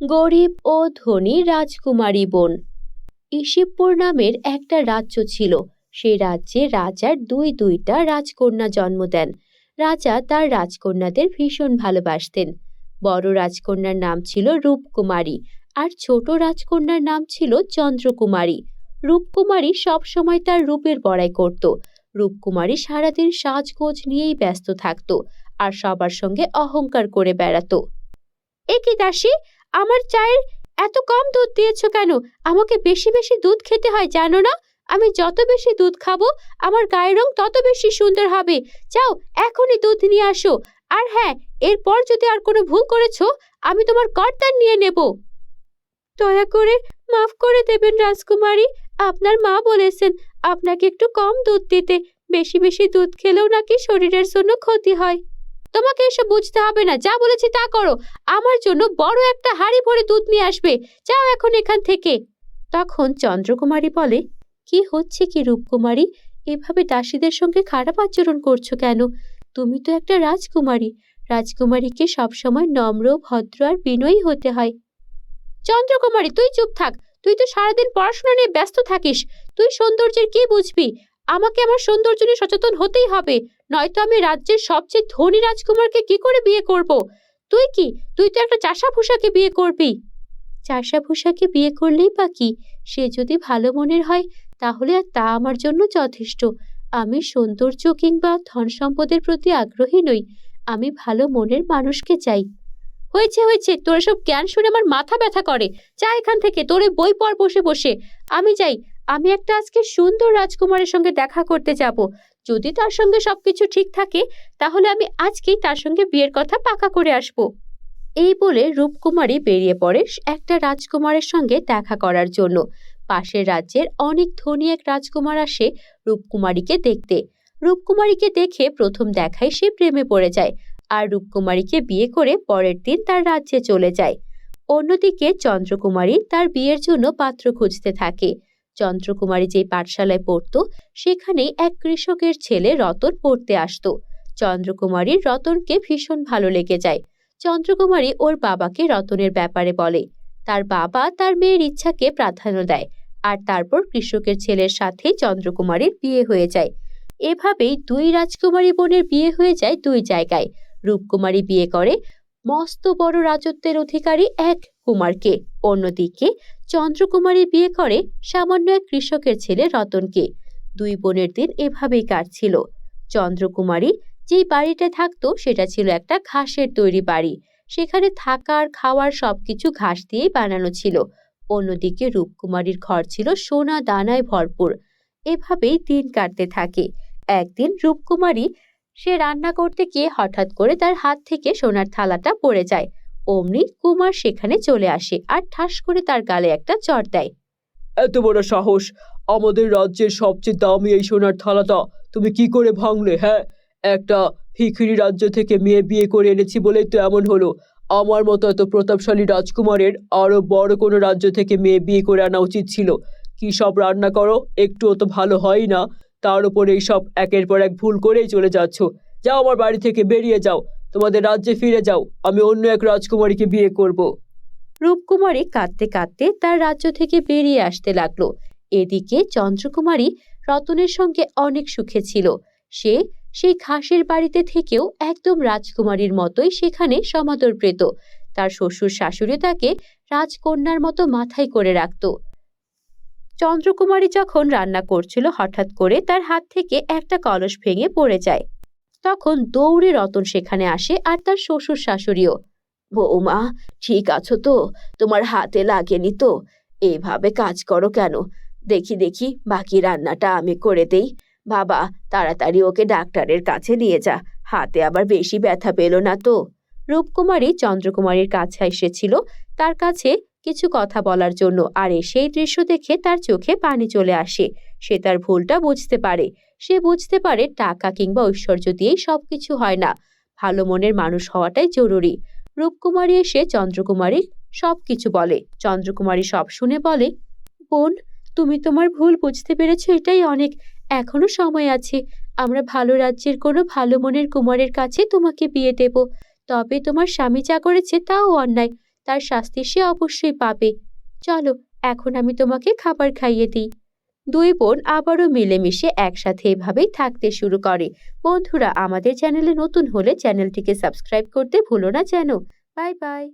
গরিব ও ধনী রাজকুমারী বোন। ইসিবপুর নামের একটা রাজ্য ছিল। সেই রাজ্যে রাজার দুই দুইটা রাজকন্যা জন্ম দেন। রাজা তার রাজকন্যাদের ভীষণ ভালোবাসতেন। বড় রাজকন্যার নাম ছিল রূপকুমারী আর ছোট রাজকন্যার নাম ছিল চন্দ্রকুমারী। রূপকুমারী সবসময় তার রূপের বড়াই করত। রূপকুমারী সারাদিন সাজগোজ নিয়েই ব্যস্ত থাকত আর সবার সঙ্গে অহংকার করে বেড়াতো। এ কি দাসী আমার চায়ের এত কম দুধ দিয়েছ কেন? আমাকে বেশি বেশি দুধ খেতে হয়, জানো না? আমি যত বেশি দুধ খাব, আমার গায়ের রং তত বেশি সুন্দর হবে। যাও, এখনই দুধ নিয়ে আসো। আর হ্যাঁ এরপর যদি আর কোনো ভুল করেছ, আমি তোমার কর্তার নিয়ে নেব। দয়া করে মাফ করে দেবেন রাজকুমারী। আপনার মা বলেছেন, আপনাকে একটু কম দুধ দিতে। বেশি বেশি দুধ খেলেও নাকি শরীরের জন্য ক্ষতি হয়। তোমাকে এসব বুঝতে হবে না। যা বলেছি তা করো। আমার জন্য বড় একটা হাঁড়ি ভরে দুধ নিয়ে আসবে। যাও এখন এখান থেকে। তখন চন্দ্রকুমারী বলে, কি হচ্ছে কি রূপকুমারী? এভাবে দাসীদের সঙ্গে খারাপ আচরণ করছ কেন? তুমি তো একটা রাজকুমারী। রাজকুমারীকে সবসময় নম্র, ভদ্র আর বিনয়ী হতে হয়। চন্দ্রকুমারী, তুই চুপ থাক। তুই তো সারাদিন পড়াশোনা নিয়ে ব্যস্ত থাকিস। তুই সৌন্দর্যের কি বুঝবি? আমাকে আমার সৌন্দর্য নিয়ে সচেতন হতেই হবে। নয়তো আমি রাজ্যের সবচেয়ে ধনী রাজকুমারকে কি করে বিয়ে করব? তুই কি? তুই তো একটা চাষা ভূষাকে বিয়ে করবি। চাষা ভূষাকে বিয়ে করলেই বা কি? সে যদি ভালো মনের হয়, তাহলে আর তা আমার জন্য যথেষ্ট। আমি সৌন্দর্য কিংবা ধন সম্পদের প্রতি আগ্রহী নই। আমি ভালো মনের মানুষকে চাই। হয়েছে হয়েছে। তোর সব জ্ঞান শুনে আমার মাথা ব্যথা করে। যা এখান থেকে। তোরে বই পড় বসে বসে। আমি যাই। আমি একটা আজকে সুন্দর রাজকুমারের সঙ্গে দেখা করতে যাব। যদি তার সঙ্গে সবকিছু ঠিক থাকে, তাহলে আমি আজকেই তার সঙ্গে বিয়ের কথা পাকা করে আসব। এই বলে রূপকুমারী বেরিয়ে পড়ে একটা রাজকুমারের সঙ্গে দেখা করার জন্য। পাশের রাজ্যের অনেক ধনী এক রাজকুমার আসে রূপকুমারীকে দেখতে। রূপকুমারীকে দেখে প্রথম দেখায় সে প্রেমে পড়ে যায় আর রূপকুমারীকে বিয়ে করে পরের দিন তার রাজ্যে চলে যায়। অন্যদিকে চন্দ্রকুমারী তার বিয়ের জন্য পাত্র খুঁজতে থাকে। চন্দ্রকুমারী যে পাঠশালায় পড়ত, সেখানেই এক কৃষকের ছেলে রতন পড়তে আসতো। চন্দ্রকুমারীর রতনকে ভীষণ ভালো লেগে যায়। চন্দ্রকুমারী ওর বাবাকে রতনের ব্যাপারে বলে। তার বাবা তার মেয়ের ইচ্ছাকে প্রাধান্য দেয়, আর তারপর কৃষকের ছেলের সাথে চন্দ্রকুমারীর বিয়ে হয়ে যায়। এভাবেই দুই রাজকুমারী বোনের বিয়ে হয়ে যায় দুই জায়গায়। রূপকুমারী বিয়ে করে, মস্ত বড় রাজত্বের অধিকারী এক কুমারকে। অন্যদিকে, চন্দ্রকুমারী বিয়ে করে সামান্য এক কৃষকের ছেলে রতনকে। দুই বোনের দিন এভাবেই কাটছিল। চন্দ্রকুমারী যেই বাড়িতে থাকতো, সেটা ছিল একটা ঘাসের তৈরি বাড়ি। সেখানে থাকার, খাওয়ার সবকিছু ঘাস দিয়েই বানানো ছিল। অন্যদিকে রূপকুমারীর ঘর ছিল সোনা দানায় ভরপুর। এভাবেই দিন কাটতে থাকে। একদিন রূপকুমারী সে রান্না করতে গিয়ে হঠাৎ করে তার হাত থেকে সোনার থালাটা পড়ে যায়। অমনি কুমার সেখানে চলে আসে আর ঠাস করে তার গালে একটা চড় দেয়। এত বড় সাহস! আমাদের রাজ্যের সবচেয়ে দামি এই সোনার থালাটা তুমি কি করে ভাঙলে হ্যাঁ? একটা ভিখিরি রাজ্য থেকে মেয়ে বিয়ে করে এনেছি বলেই তো এমন হলো। আমার মতো এত প্রতাপশালী রাজকুমারের আরও বড় কোনো রাজ্য থেকে মেয়ে বিয়ে করে আনা উচিত ছিল। কি সব রান্না করো? একটুও তো ভালো হয় না। তার উপর এই সব একের পর এক ভুল করেই চলে যাচ্ছ। যাও আমার বাড়ি থেকে বেরিয়ে যাও। তোমাদের রাজ্যে ফিরে যাও, আমি অন্য এক রাজকুমারীকে বিয়ে করব। রূপকুমারী কাঁদতে কাঁদতে তার রাজ্য থেকে বেরিয়ে আসতে লাগল। এদিকে চন্দ্রকুমারী রতনের সঙ্গে অনেক সুখে ছিল। সে সেই ঘাসের বাড়িতে থেকেও একদম রাজকুমারীর মতোই সেখানে সমাদর পেত তার শ্বশুর শাশুড়ি তাকে রাজকন্যার মতো মাথায় করে রাখত। চন্দ্রকুমারী যখন রান্না করছিল, হঠাৎ করে তার হাত থেকে একটা কলস ভেঙে পড়ে যায়। তখন দৌড়ে রতন সেখানে আসে আর তার শ্বশুর শাশুড়িও। বৌমা, ঠিক আছো তো? তোমার হাতে লাগেনি তো? এইভাবে কাজ করো কেন? দেখি দেখি, বাকি রান্নাটা আমি করে দেই। বাবা, তাড়াতাড়ি ওকে ডাক্তারের কাছে নিয়ে যা। হাতে আবার বেশি ব্যথা পেল না তো? রূপকুমারী চন্দ্রকুমারীর কাছে এসেছিল। তার কাছে কিছু কথা বলার জন্য আর সেই দৃশ্য দেখে তার চোখে পানি চলে আসে। সে তার ভুলটা বুঝতে পারে। সে বুঝতে পারে টাকা কিংবা ঐশ্বর্য দিয়েই সবকিছু হয় না। ভালো মনের মানুষ হওয়াটাই জরুরি। রূপকুমারী এসে চন্দ্রকুমারী সব কিছু বলে। চন্দ্রকুমারী সব শুনে বলে, বোন, তুমি তোমার ভুল বুঝতে পেরেছ, এটাই অনেক। এখনও সময় আছে। আমরা ভালো রাজ্যের কোনো ভালো মনের কুমারের কাছে তোমাকে বিয়ে দেব। তবে তোমার স্বামী যা করেছে তাও অন্যায়। তার শাস্তি সে অবশ্যই পাবে। চলো, এখন আমি তোমাকে খাবার খাইয়ে দিই। দুই বোন আবারও মিলেমিশে একসাথে এভাবেই থাকতে শুরু করে। বন্ধুরা, আমাদের চ্যানেলে নতুন হলে চ্যানেলটিকে সাবস্ক্রাইব করতে ভুলো না যেন। Bye bye.